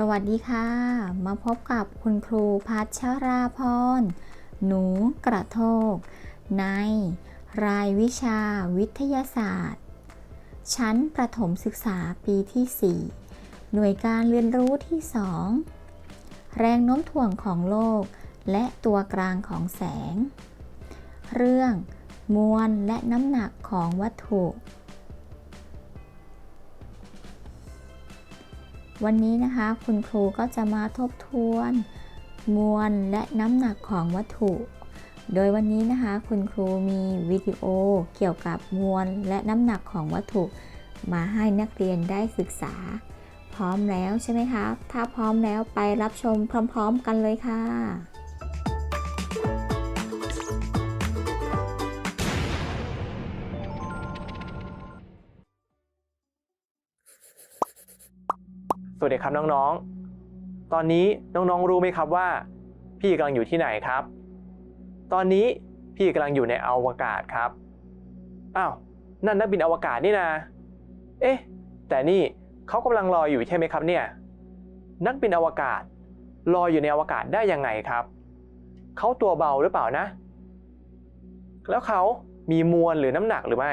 สวัสดีค่ะ มาพบกับคุณครูพัชราพร หนูกระโทก ใน รายวิชาวิทยาศาสตร์ ชั้นประถมศึกษาปีที่ 4 หน่วยการเรียนรู้ที่ 2 แรงโน้มถ่วงของโลก และตัวกลางของแสง เรื่อง มวลและน้ำหนักของวัตถุ วันนี้นะคะคุณครูก็จะมาทบทวน มวลและน้ำหนักของวัตถุ โดยวันนี้นะคะคุณครูมีวิดีโอเกี่ยวกับมวลและน้ำหนักของวัตถุ มาให้นักเรียนได้ศึกษา พร้อมแล้วใช่ไหมคะ ถ้าพร้อมแล้วไปรับชมพร้อม ๆ กันเลยค่ะ สวัสดีครับน้องๆ ตอนนี้น้องๆ รู้ไหมครับว่า พี่กำลังอยู่ที่ไหนครับ ตอนนี้พี่กำลังอยู่ในอวกาศครับ อ้าว นั่นนักบินอวกาศนี่นะ เอ๊ะ แต่นี่เขากำลังลอยอยู่ใช่ไหมครับเนี่ย นักบินอวกาศลอยอยู่ในอวกาศได้ยังไงครับ เขาตัวเบาหรือเปล่านะ แล้วเขามีมวลหรือน้ำหนักหรือไม่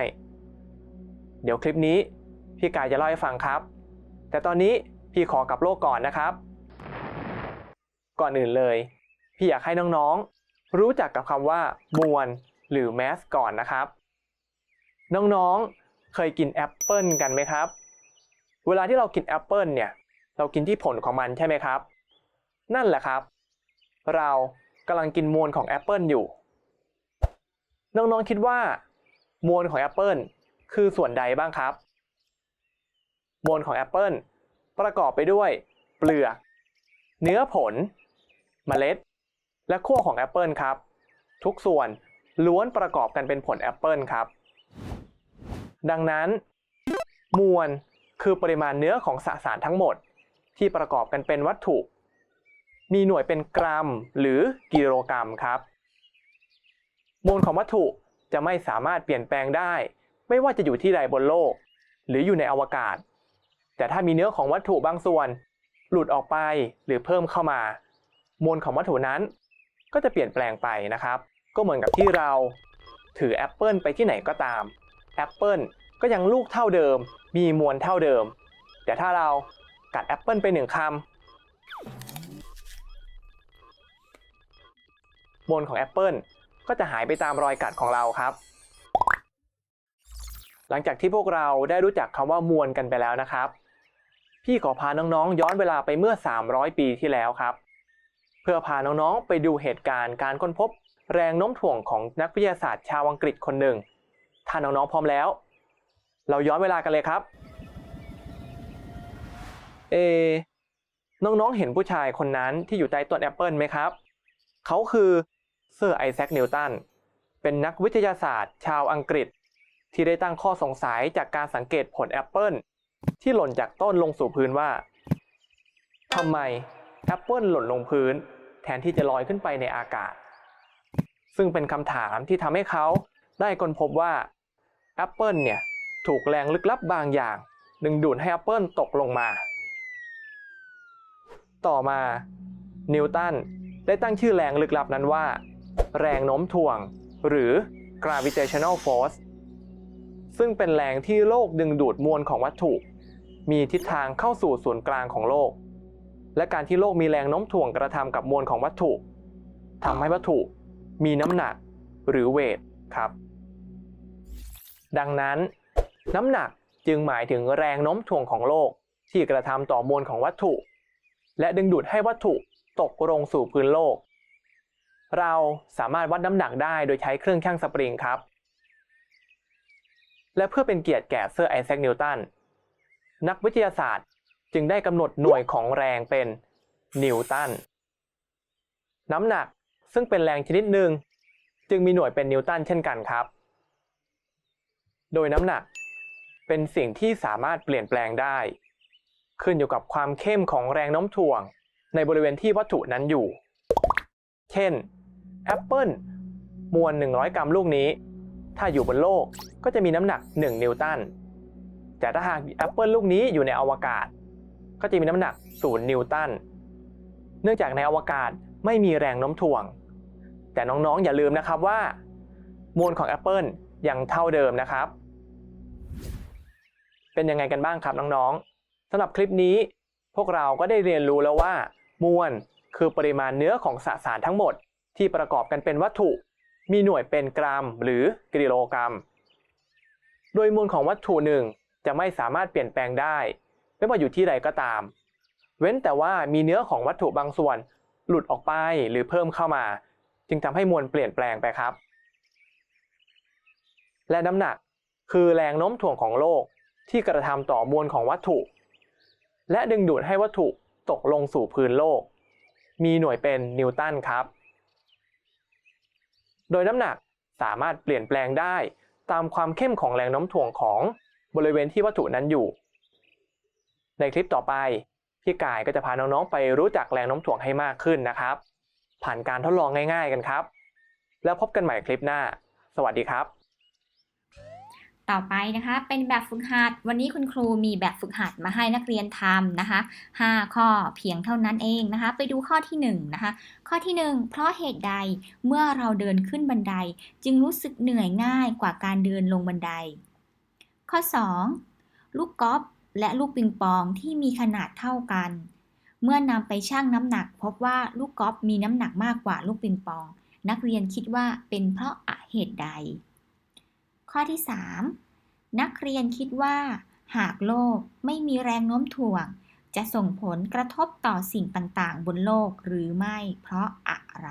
เดี๋ยวคลิปนี้พี่กายจะเล่าให้ฟังครับ แต่ตอนนี้ พี่ขอกลับโลกก่อนนะครับ ก่อนอื่นเลย พี่อยากให้น้องๆ รู้จักกับคำว่า มวล หรือแมสก่อนนะครับ น้องๆ เคยกินแอปเปิลกันไหมครับ เวลาที่เรากินแอปเปิลเนี่ย เรากินที่ผลของมันใช่ไหมครับ นั่นแหละครับ เรากำลังกินมวลของแอปเปิลอยู่ น้องๆ คิดว่า มวลของแอปเปิลคือส่วนใดบ้างครับ มวลของแอปเปิล ประกอบไปด้วย เปลือก เนื้อผล เมล็ด และขั้วของแอปเปิลครับ ทุกส่วนล้วนประกอบกันเป็นผลแอปเปิลครับ ดังนั้น มวลคือปริมาณเนื้อของสสารทั้งหมด ที่ประกอบกันเป็นวัตถุ มีหน่วยเป็นกรัม หรือกิโลกรัมครับ มวลของวัตถุจะไม่สามารถเปลี่ยนแปลงได้ ไม่ว่าจะอยู่ที่ใดบนโลก หรืออยู่ในอวกาศ แต่ถ้ามีเนื้อของวัตถุบางส่วน หลุดออกไปหรือเพิ่มเข้ามา มวลของวัตถุนั้น ก็จะเปลี่ยนแปลงไปนะครับ ก็เหมือนกับที่เราถือแอปเปิลไปที่ไหนก็ตามแอปเปิลก็ยังลูกเท่าเดิม มีมวลเท่าเดิม แต่ถ้าเรากัดแอปเปิลไปหนึ่งคำมวลของแอปเปิลก็จะหายไปตามรอยกัดของเราครับ หลังจากที่พวกเราได้รู้จักคำว่ามวลกันไปแล้วนะครับ พี่ขอพาน้องๆ ย้อนเวลาไปเมื่อ 300 ปีที่แล้วครับ เพื่อพาน้องๆ ไปดูเหตุการณ์การค้นพบ แรงโน้มถ่วงของนักวิทยาศาสตร์ชาวอังกฤษคนหนึ่ง ถ้าน้องๆ พร้อมแล้ว เราย้อนเวลากันเลยครับ เอ น้องๆ เห็นผู้ชายคนนั้นที่อยู่ใต้ต้นแอปเปิลไหมครับ เขาคือเซอร์ไอแซค นิวตัน เป็นนักวิทยาศาสตร์ชาวอังกฤษ ที่ได้ตั้งข้อสงสัยจากการสังเกตผลแอปเปิล ที่หล่นจากต้นลงสู่พื้นว่าทำไมแอปเปิลหล่นลงพื้น แทนที่จะลอยขึ้นไปในอากาศ ซึ่งเป็นคำถามที่ทำให้เขาได้ค้นพบว่าแอปเปิลเนี่ยถูกแรงลึกลับบางอย่าง ดึงดูดให้แอปเปิลตกลงมา ต่อมา นิวตันได้ตั้งชื่อแรงลึกลับนั้นว่า แรงโน้มถ่วง หรือ gravitational force ซึ่งเป็นแรงที่โลกดึงดูดมวลของวัตถุ มีทิศทางเข้าสู่ศูนย์กลางของโลก และการที่โลกมีแรงโน้มถ่วงกระทำกับมวลของวัตถุทำให้วัตถุมีน้ำหนักหรือเวทครับ ดังนั้น น้ำหนักจึงหมายถึงแรงโน้มถ่วงของโลกที่กระทำต่อมวลของวัตถุ และดึงดูดให้วัตถุตกลงสู่พื้นโลก เราสามารถวัดน้ำหนักได้โดยใช้เครื่องชั่งสปริงครับ และเพื่อเป็นเกียรติแก่เซอร์ไอแซคนิวตัน นักวิทยาศาสตร์ จึงได้กำหนดหน่วยของแรงเป็นนิวตัน น้ำหนักซึ่งเป็นแรงชนิดหนึ่ง จึงมีหน่วยเป็นนิวตันเช่นกันครับ โดยน้ำหนักเป็นสิ่งที่สามารถเปลี่ยนแปลงได้ ขึ้นอยู่กับความเข้มของแรงโน้มถ่วงในบริเวณที่วัตถุนั้นอยู่ เช่นแอปเปิลมวล 100 กรัมลูกนี้ ถ้าอยู่บนโลกก็จะมีน้ำหนัก 1 นิวตัน แต่ถ้าหากแอปเปิลลูกนี้อยู่ในอวกาศ ก็จะมีน้ำหนัก0นิวตัน เนื่องจากในอวกาศไม่มีแรงโน้มถ่วง แต่น้องๆอย่าลืมนะครับว่า มวลของแอปเปิลยังเท่าเดิมนะครับ เป็นยังไงกันบ้างครับน้องๆสำหรับคลิปนี้ พวกเราก็ได้เรียนรู้แล้วว่า มวลคือปริมาณเนื้อของสสารทั้งหมด ที่ประกอบกันเป็นวัตถุ มีหน่วยเป็นกรัมหรือกิโลกรัม โดยมวลของวัตถุหนึ่ง จะไม่สามารถเปลี่ยนแปลงได้ ไม่ว่าอยู่ที่ใดก็ตาม เว้นแต่ว่ามีเนื้อของวัตถุบางส่วนหลุดออกไปหรือเพิ่มเข้ามา จึงทำให้มวลเปลี่ยนแปลงไปครับ และน้ำหนักคือแรงโน้มถ่วงของโลกที่กระทำต่อมวลของวัตถุ และดึงดูดให้วัตถุตกลงสู่พื้นโลก มีหน่วยเป็นนิวตันครับ โดยน้ำหนักสามารถเปลี่ยนแปลงได้ตามความเข้มของแรงโน้มถ่วงของ บริเวณที่วัตถุนั้นอยู่ ในคลิปต่อไปพี่กายก็จะพาน้องๆไปรู้จักแรงโน้มถ่วงให้มากขึ้นนะครับ ผ่านการทดลองง่าย ๆ กันครับ แล้วพบกันใหม่คลิปหน้า สวัสดีครับต่อไปนะคะเป็นแบบฝึกหัด วันนี้คุณครูมีแบบฝึกหัดมาให้นักเรียนทำนะคะ 5 ข้อเพียงเท่านั้นเองนะคะ ไปดูข้อที่1นะคะ ข้อที่ 1 เพราะเหตุใดเมื่อเราเดินขึ้นบันได จึงรู้สึกเหนื่อยง่ายกว่าการเดินลงบันได ข้อ 2 ลูกกอล์ฟและลูกปิงปองที่มีขนาดเท่ากัน เมื่อนำไปชั่งน้ำหนัก พบว่าลูกกอล์ฟมีน้ำหนักมากกว่าลูกปิงปอง นักเรียนคิดว่าเป็นเพราะอะเหตุใด ข้อที่ 3 นักเรียนคิดว่า หากโลกไม่มีแรงโน้มถ่วง จะส่งผลกระทบต่อสิ่งต่างๆ บนโลกหรือไม่เพราะอะไร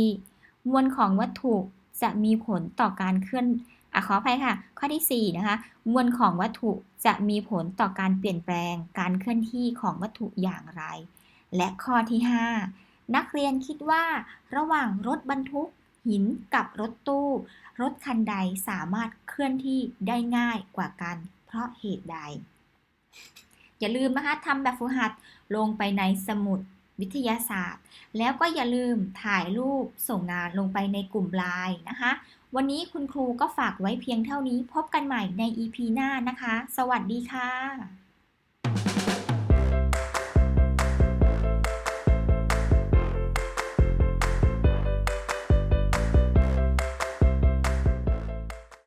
4. มวลของวัตถุจะมีผลต่อการเคลื่อน อขออภัยค่ะ ข้อที่4นะคะ มวลของวัตถุจะมีผลต่อการเปลี่ยนแปลง การเคลื่อนที่ของวัตถุอย่างไร และข้อที่ 5 นักเรียนคิดว่า ระหว่างรถบรรทุก หินกับรถตู้ รถคันใดสามารถเคลื่อนที่ได้ง่ายกว่ากัน เพราะเหตุใด อย่าลืมนะคะทำแบบฝึกหัดลงไปในสมุด วิทยาศาสตร์ แล้วก็อย่าลืมถ่ายรูปส่งงานลงไปในกลุ่มไลน์นะคะ วันนี้คุณครูก็ฝากไว้เพียงเท่านี้พบกันใหม่ใน EP หน้านะคะ สวัสดีค่ะ